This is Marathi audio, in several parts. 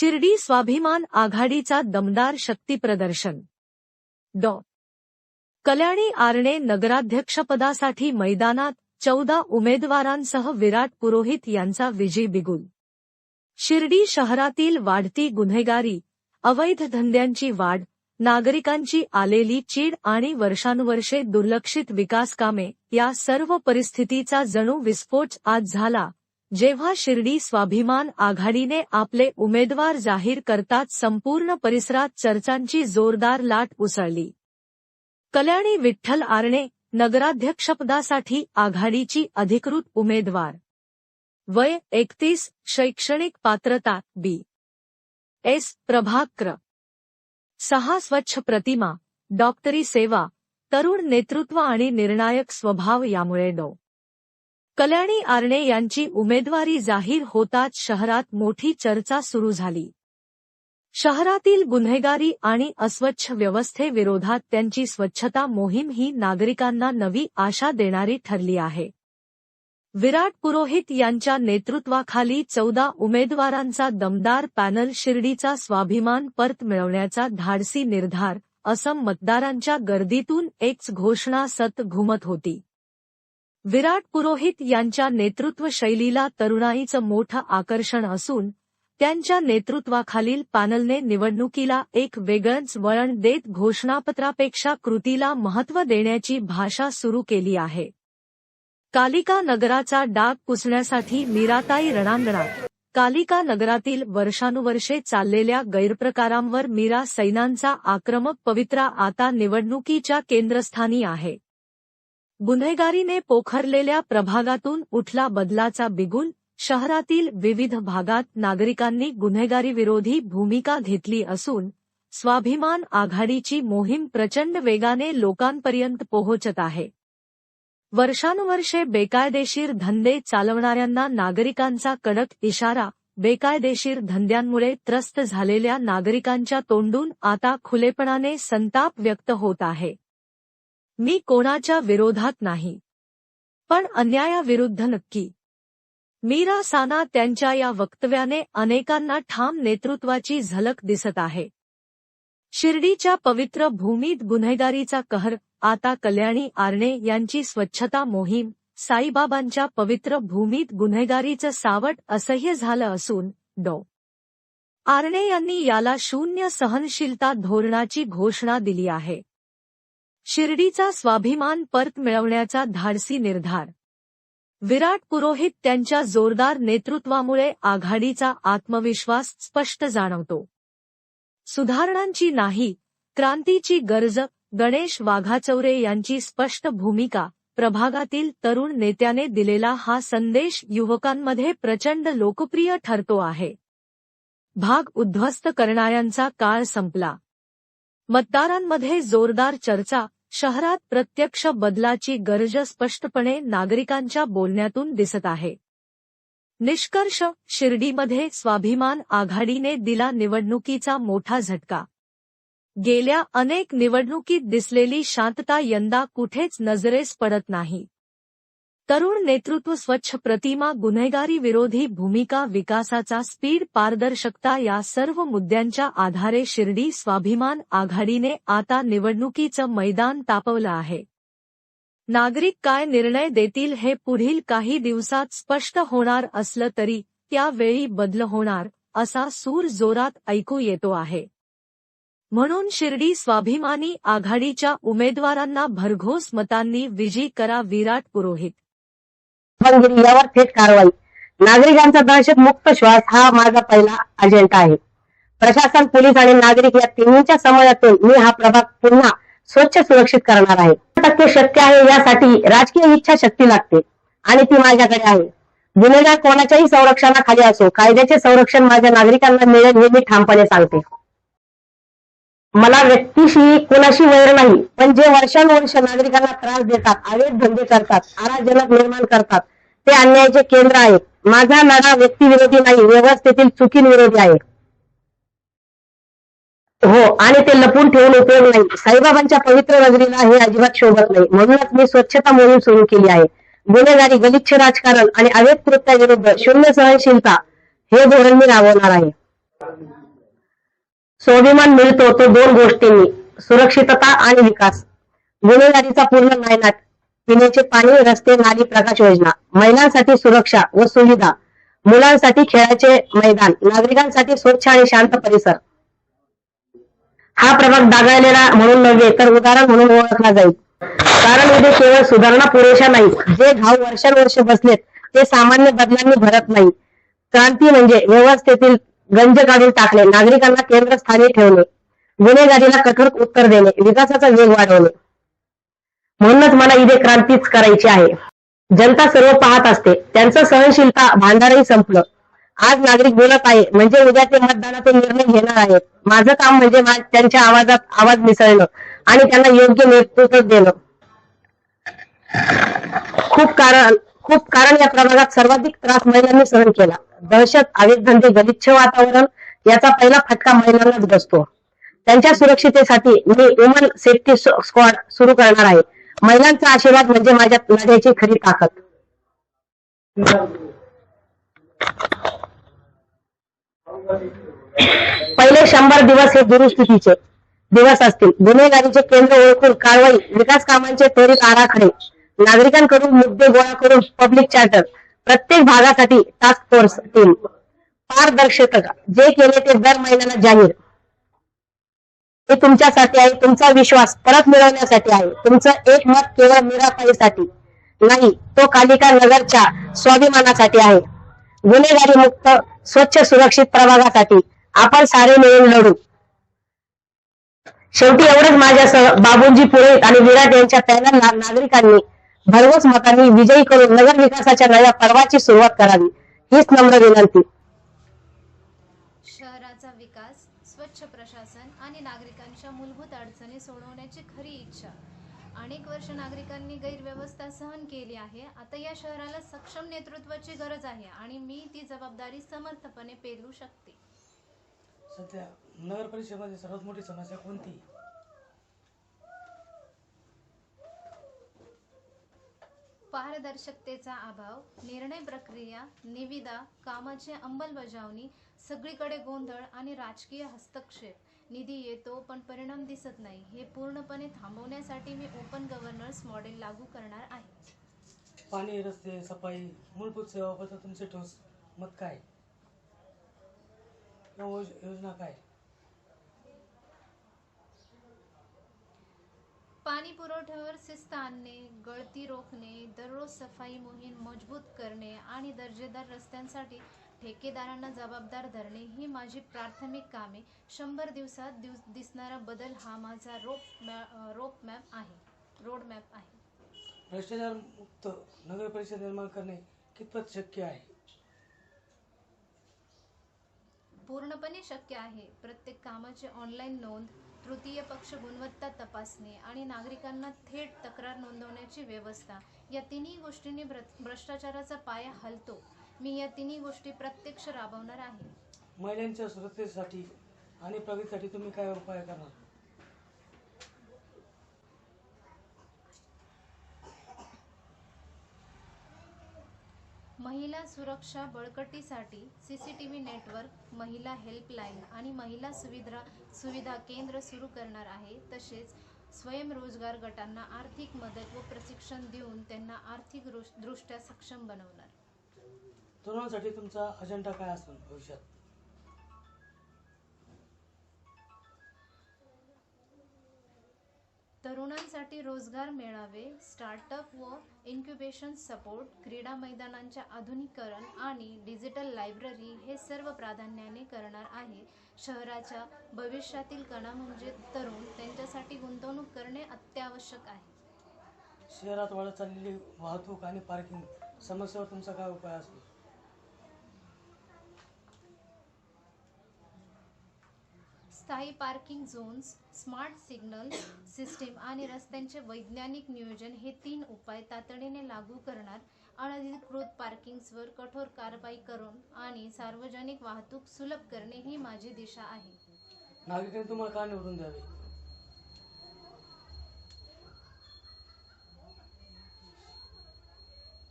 शिर्डी स्वाभिमान आघाडीचा दमदार शक्तीप्रदर्शन डॉ. कल्याणी आरणे नगराध्यक्षपदासाठी मैदानात चौदा उमेदवारांसह विराट पुरोहित यांचा विजय बिगुल. शिर्डी शहरातील वाढती गुन्हेगारी अवैध धंद्यांची वाढ नागरिकांची आलेली चीड आणि वर्षानुवर्षे दुर्लक्षित विकासकामे या सर्व परिस्थितीचा जणू विस्फोट आज झाला. जेव्हा शिर्डी स्वाभिमान आघाडीने आपले उमेदवार जाहीर करताच संपूर्ण परिसरात चर्चांची जोरदार लाट उसळली. कल्याणी विठ्ठल आरणे नगराध्यक्षपदासाठी आघाडीची अधिकृत उमेदवार. वय एकतीस शैक्षणिक पात्रता बी. एस. प्रभाक्र. सहा स्वच्छ प्रतिमा डॉक्टरी सेवा तरुण नेतृत्व आणि निर्णायक स्वभाव यामुळे डॉ. कल्याणी आरणे यांची उमेदवारी जाहीर होताच शहरात मोठी चर्चा सुरू झाली. शहरातील गुन्हेगारी आणि अस्वच्छ व्यवस्थेविरोधात त्यांची स्वच्छता मोहीम ही नागरिकांना नवी आशा देणारी ठरली आहे. विराट पुरोहित यांच्या नेतृत्वाखाली चौदा उमेदवारांचा दमदार पॅनल शिर्डीचा स्वाभिमान परत मिळवण्याचा धाडसी निर्धार असं मतदारांच्या गर्दीतून एक घोषणा सत घुमत होती. विराट पुरोहित यांच्या नेतृत्व शैलीला तरुणाईचं मोठं आकर्षण असून त्यांच्या नेतृत्वाखालील पॅनलने निवडणुकीला एक वेगळंच वळण देत घोषणापत्रापेक्षा कृतीला महत्त्व देण्याची भाषा सुरू केली आहे. कालिका नगराचा डाग पुसण्यासाठी मीराताई रणांगणात. कालिका नगरातील वर्षानुवर्षे चाललेल्या गैरप्रकारांवर मीरा सैनांचा आक्रमक पवित्रा आता निवडणुकीच्या केंद्रस्थानी आहे. गुन्हेगारीने पोखरलेल्या प्रभागातून उठला बदलाचा बिगुल शहरातील विविध भागात नागरिकांनी गुन्हेगारीविरोधी भूमिका घेतली असून स्वाभिमान आघाडीची मोहीम प्रचंड वेगाने लोकांपर्यंत पोहोचत आहे. वर्षानुवर्षे बेकायदेशीर धंदे चालवणाऱ्यांना नागरिकांचा कडक इशारा बेकायदेशीर धंद्यांमुळे त्रस्त झालेल्या नागरिकांच्या तोंडून आता खुलेपणाने संताप व्यक्त होत आहे. मी कोणाच्या विरोधात नाही. पण अन्यायाविरुद्ध नक्की. मीरा साना त्यांच्या या वक्तव्याने अनेकांना ठाम नेतृत्वाची झलक दिसत आहे. शिर्डीच्या पवित्र भूमीत गुन्हेगारीचा कहर आता कल्याणी आरणे यांची स्वच्छता मोहीम साईबाबांच्या पवित्र भूमीत गुन्हेगारीचं सावट असह्य झालं असून डॉ. आरणे यांनी याला शून्य सहनशीलता धोरणाची घोषणा दिली आहे. शिर्डीचा स्वाभिमान परत मिळवण्याचा धाडसी निर्धार. विराट पुरोहित त्यांच्या जोरदार नेतृत्वामुळे आघाडीचा आत्मविश्वास स्पष्ट जाणवतो. सुधारणांची नाही क्रांतीची गरज गणेश वाघाचौरे यांची स्पष्ट भूमिका प्रभागातील तरुण नेत्याने दिलेला हा संदेश युवकांमध्ये प्रचंड लोकप्रिय ठरतो आहे. भाग उद्ध्वस्त करणाऱ्यांचा काळ संपला. मतदारांमध्ये जोरदार चर्चा शहरात प्रत्यक्ष बदलाची गरज स्पष्टपणे नागरिकांच्या बोलण्यातून दिसत आहे. निष्कर्ष शिर्डीमध्ये स्वाभिमान आघाडीने दिला निवडणुकीचा मोठा झटका. गेल्या अनेक निवडणुकीत दिसलेली शांतता यंदा कुठेच नजरेस पडत नाही. तरुण नेतृत्व स्वच्छ प्रतिमा गुन्हेगारी विरोधी भूमिका विकासाचा स्पीड पारदर्शकता या सर्व मुद्द्यांच्या आधारे शिर्डी स्वाभिमान आघाडीने आता निवडणुकीचं मैदान तापवलं आहे. नागरिक काय निर्णय देतील हे पुढील काही दिवसात स्पष्ट होणार असलं तरी त्यावेळी बदल होणार असा सूर जोरात ऐकू येतो आहे. म्हणून शिर्डी स्वाभिमानी आघाडीच्या उमेदवारांना भरघोस मतांनी विजयी करा विराट पुरोहित. कामगिरी यावर थेट कारवाई. नागरिकांचा दहशत मुक्त श्वास हा माझा पहिला अजेंडा आहे. प्रशासन पोलीस आणि नागरिक या तिन्हीच्या समन्वयातून मी हा प्रभाग पुन्हा स्वच्छ सुरक्षित करणार आहे. टक्के शक्य आहे यासाठी राजकीय इच्छा शक्ती लागते आणि ती माझ्याकडे आहे. गुन्हेगार कोणाच्याही संरक्षणाखाली असो कायद्याचे संरक्षण माझ्या नागरिकांना मिळेल हे मी ठामपणे सांगते. मला व्यक्तीशी कोणाशी वैर नाही. पण जे वर्षानुवर्ष नागरिकांना त्रास देतात अवैध धंदे करतात अराजनक निर्माण करतात ते अन्यायाचे केंद्र आहेत. माझा लढा व्यक्तीविरोधी नाही व्यवस्थेतील चुकींविरोधी आहे. हो आणि ते लपून ठेवून उपयोग नाही. साईबाबांच्या पवित्र नजरीला हे अजिबात शोभत नाही. म्हणूनच मी स्वच्छता मोहीम सुरू केली आहे. गुन्हेगारी गलिच्छ राजकारण आणि अवैध कृत्याविरुद्ध शून्य सहनशीलता हे धोरण मी राबवणार आहे. स्वाभिमान मिळतो तो दोन गोष्टींनी सुरक्षितता आणि विकास. गुन्हेगारीचा पूर्ण नायनाट पिण्याचे पाणी रस्ते नाली प्रकाश योजना महिलांसाठी सुरक्षा व सुविधा मुलांसाठी खेळाचे मैदान नागरिकांसाठी स्वच्छ आणि शांत परिसर. हा प्रभाग डागाळलेला म्हणून नव्हे तर उदाहरण म्हणून ओळखला जाईल. कारण उद्या केवळ सुधारणा पुरेशा नाही जे घाव वर्षानुवर्ष बसलेत ते सामान्य बदलांनी भरत नाही. क्रांती म्हणजे व्यवस्थेतील गंज काढून टाकणे नागरिकांना केंद्रस्थानी ठेवणे गुन्हेगारीला कठोर उत्तर देणे. विकासाचा वेग वाढवणे. म्हणूनच मला इथे क्रांतीच करायची आहे. जनता सर्व पाहत असते. त्यांचं सहनशीलता भांडारही संपलं. आज नागरिक बोलत आहे म्हणजे उद्या ते मतदानाचे निर्णय घेणार आहेत. माझं काम म्हणजे त्यांच्या आवाजात आवाज मिसळणं आणि त्यांना योग्य नेतृत्व देणं. खूप कारण खूप कारण या प्रभागात सर्वाधिक त्रास महिलांनी सहन केला. दहशत आवेगधंदे गलिच्छ वातावरण याचा पहिला फटका महिलांनाच बसतो. त्यांच्या सुरक्षितेसाठी मी वुमन सेफ्टी स्क्वॉड सुरू करणार आहे. महिलांचा आशीर्वाद म्हणजे माझ्या लढ्याची खरी ताकद. पहिले शंभर दिवस हे दुरुस्तीचे दिवस असतील. गुन्हेगारीचे केंद्र ओळखून कारवाई विकास कामांचे त्वरित आराखडे नागरिकांकडून मुद्दे गोळा करून पब्लिक चार्टर प्रत्येक भागासाठी टास्क फोर्स टीम पारदर्शकता जे केले ते दर महिन्याला जाहीर. हे तुमच्यासाठी आहे तुमचा विश्वास परत मिळवण्यासाठी आहे. तुमचं एक मत केवळ मिरापाईसाठी नाही तो कालिका नगरच्या स्वाभिमानासाठी आहे. गुन्हेगारी मुक्त स्वच्छ सुरक्षित प्रभागासाठी आपण सारे मिळून लढू. शेवटी एवढंच माझ्यासह बाबूजी पुरोहित आणि विराट यांच्या पॅनलला नागरिकांनी भरघोस मतांनी विजयी करून नगर विकासाच्या नव्या पर्वाची सुरुवात करावी हीच नम्र विनंती. शहराचा विकास स्वच्छ प्रशासन आणि नागरिकांच्या मूलभूत अडचणी सोडवण्याची खरी इच्छा. अनेक वर्ष नागरिकांनी गैरव्यवस्था सहन केली आहे. आता या शहराला सक्षम नेतृत्वाची गरज आहे आणि मी ती जबाबदारी समर्थपणे पेलू शकते. सध्या नगर परिषदेमध्ये सर्वात मोठी समस्या कोणती? पारदर्शकतेचा अभाव निर्णय प्रक्रिया निविदा कामाची अंमलबजावणी सगळीकडे गोंधळ आणि राजकीय हस्तक्षेप. निधी येतो पण परिणाम दिसत नाही. हे पूर्णपणे थांबवण्यासाठी मी ओपन गव्हर्नन्स मॉडेल लागू करणार आहे. पाणी रस्ते सफाई मूलभूत सेवाबद्दल तुमचे ठोस मत काय? योजना काय? पाणी पुरवठ्यावर शिस्त आणणे गळती रोखणे दररोज सफाई मोहीम मजबूत करणे आणि दर्जेदार रस्त्यांसाठी ठेकेदारांना जबाबदार धरणे ही माझी प्राथमिक कामे. शंभर दिवसात दिवस दिसणारा बदल हा माझा रोप मॅ रोप मॅप आहे रोड मॅप आहे. भ्रष्टाचार मुक्त नगर परिषद निर्माण करणे कितपत शक्य आहे? पूर्णपणे शक्य आहे. प्रत्येक कामाची ऑनलाईन नोंद तृतीय पक्ष गुणवत्ता तपासणी आणि नागरिकांना थेट तक्रार नोंदवण्याची व्यवस्था या तिन्ही गोष्टींनी भ्र- भ्रष्टाचाराचा पाया हलतो. मी या तिन्ही गोष्टी प्रत्यक्ष राबवणार आहे. महिलांच्या सुरक्षेसाठी आणि प्रगतीसाठी तुम्ही काय उपाय करणार? महिला सुरक्षा बळकटीसाठी C C T V network महिला हेल्पलाईन आणि महिला सुविधा सुविधा केंद्र सुरू करणार आहे. तसेच स्वयंरोजगार गटांना आर्थिक मदत व प्रशिक्षण देऊन त्यांना आर्थिक दृष्ट्या सक्षम बनवणार. तरुणांसाठी तुमचा अजेंडा काय असेल भविष्यात? तरुणांसाठी रोजगार मेळावे स्टार्टअप व इन्क्युबेशन सपोर्ट क्रीडा मैदानांच्या आधुनिकीकरण आणि डिजिटल लायब्ररी हे सर्व प्राधान्याने करणार आहे. शहराच्या भविष्यातील कणा म्हणजे तरुण त्यांच्यासाठी गुंतवणूक करणे अत्यावश्यक आहे. शहरात वाढत चाललेली वाहतूक आणि पार्किंग समस्येवर तुमचा काय उपाय असेल? स्थायी parking zones smart signal system आणि रस्त्यांचे वैज्ञानिक नियोजन हे तीन उपाय तातडीने लागू करणार. अनधिकृत पार्किंग्सवर कठोर कारवाई करून आणि सार्वजनिक वाहतूक सुलभ करणे ही माझी दिशा आहे. नागरिकांनी तुम्हाला का निवडून द्यावे?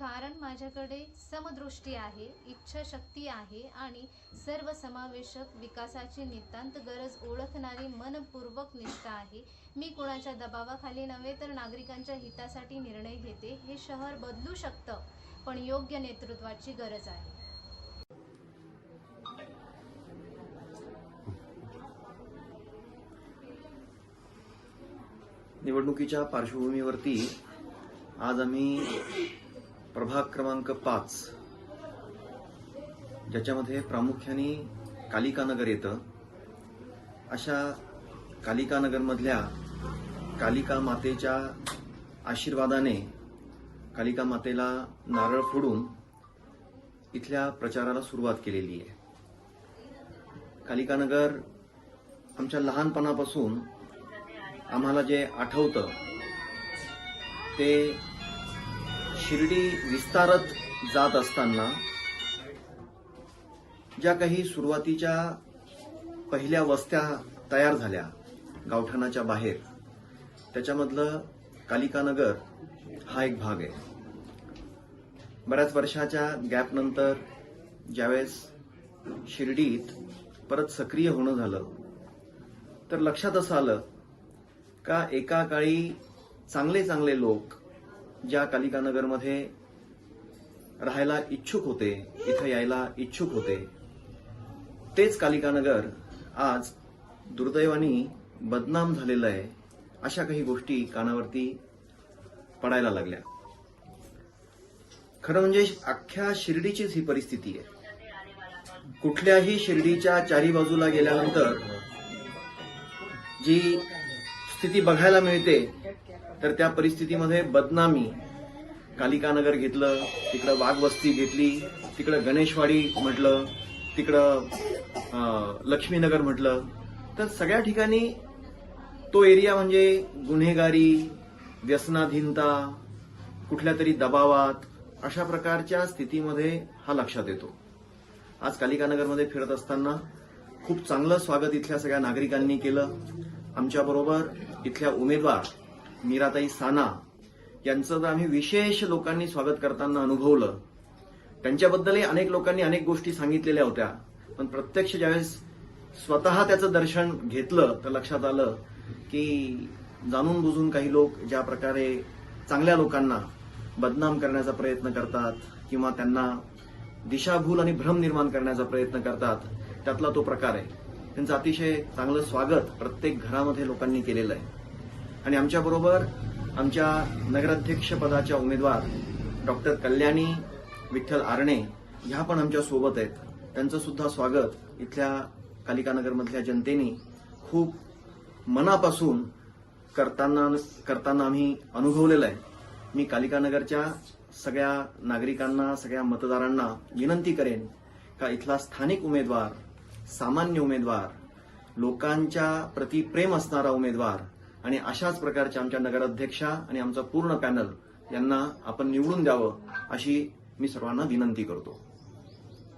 कारण माझ्याकडे समदृष्टी आहे इच्छाशक्ती आहे आणि सर्वसमावेशक विकासाची नितांत गरज ओळखणारी मनपूर्वक निष्ठा आहे. मी कुणाच्या दबावाखाली नव्हे तर नागरिकांच्या हितासाठी निर्णय घेते हे शहर बदलू शकतं पण योग्य नेतृत्वाची गरज आहे. निवडणुकीच्या पार्श्वभूमीवरती आज आम्ही प्रभाग क्रमांक पाच. ज्याच्यामध्ये प्रामुख्याने कालिकानगर येतं. अशा कालिकानगरमधल्या कालिका मातेच्या आशीर्वादाने कालिका मातेला नारळ फोडून इथल्या प्रचाराला सुरुवात केलेली आहे. कालिकानगर आमच्या लहानपणापासून आम्हाला जे आठवतं ते शिर्डी विस्तारत जात असताना ज्या काही सुरुवातीच्या पहिल्या वस्त्या तयार झाल्या गावठाणाच्या बाहेर त्याच्यामधलं कालिकानगर हा एक भाग आहे. बऱ्याच वर्षाच्या गॅपनंतर ज्यावेळेस शिर्डीत परत सक्रिय होणं झालं तर लक्षात असं आलं का एका काळी चांगले चांगले लोक ज्या कालिकानगरमध्ये राहायला इच्छुक होते इथं यायला इच्छुक होते तेच कालिकानगर आज दुर्दैवानी बदनाम झालेलं आहे अशा काही गोष्टी कानावरती पडायला लागल्या. खरं म्हणजे अख्ख्या शिर्डीचीच ही परिस्थिती आहे. कुठल्याही शिर्डीच्या चारी बाजूला गेल्यानंतर जी स्थिती बघायला मिळते तर त्या परिस्थितीमध्ये बदनामी. कालिकानगर घेतलं तिकडं वाघवस्ती घेतली तिकडं गणेशवाडी म्हटलं तिकडं लक्ष्मीनगर म्हटलं. तर सगळ्या ठिकाणी तो एरिया म्हणजे गुन्हेगारी व्यसनाधीनता कुठल्या तरी दबावात अशा प्रकारच्या स्थितीमध्ये हा लक्षात येतो. आज कालिकानगरमध्ये फिरत असताना खूप चांगलं स्वागत इथल्या सगळ्या नागरिकांनी केलं. आमच्याबरोबर इथल्या उमेदवार मीराताई साना यांचं तर आम्ही विशेष लोकांनी स्वागत करताना अनुभवलं त्यांच्याबद्दलही अनेक लोकांनी अनेक गोष्टी सांगितलेल्या होत्या. पण प्रत्यक्ष ज्यावेळेस स्वतः त्याचं दर्शन घेतलं तर लक्षात आलं की जाणून बुजून काही लोक ज्या प्रकारे चांगल्या लोकांना बदनाम करण्याचा प्रयत्न करतात किंवा त्यांना दिशाभूल आणि भ्रम निर्माण करण्याचा प्रयत्न करतात त्यातला तो प्रकार आहे. त्यांचं अतिशय चांगलं स्वागत प्रत्येक घरामध्ये लोकांनी केलेलं आहे. आणि आमच्याबरोबर आमच्या नगराध्यक्ष पदाच्या उमेदवार डॉक्टर कल्याणी विठ्ठल आरणे ह्या पण आमच्यासोबत आहेत. त्यांचं सुद्धा स्वागत इथल्या कालिकानगरमधल्या जनतेने खूप मनापासून करताना करताना आम्ही अनुभवलेलं आहे. मी कालिकानगरच्या सगळ्या नागरिकांना सगळ्या मतदारांना विनंती करेन का इथला स्थानिक उमेदवार सामान्य उमेदवार लोकांच्या प्रति प्रेम असणारा उमेदवार आणि अशाच प्रकारच्या आमच्या नगराध्यक्षा आणि आमचं पूर्ण पॅनल यांना आपण निवडून द्यावं अशी मी सर्वांना विनंती करतो.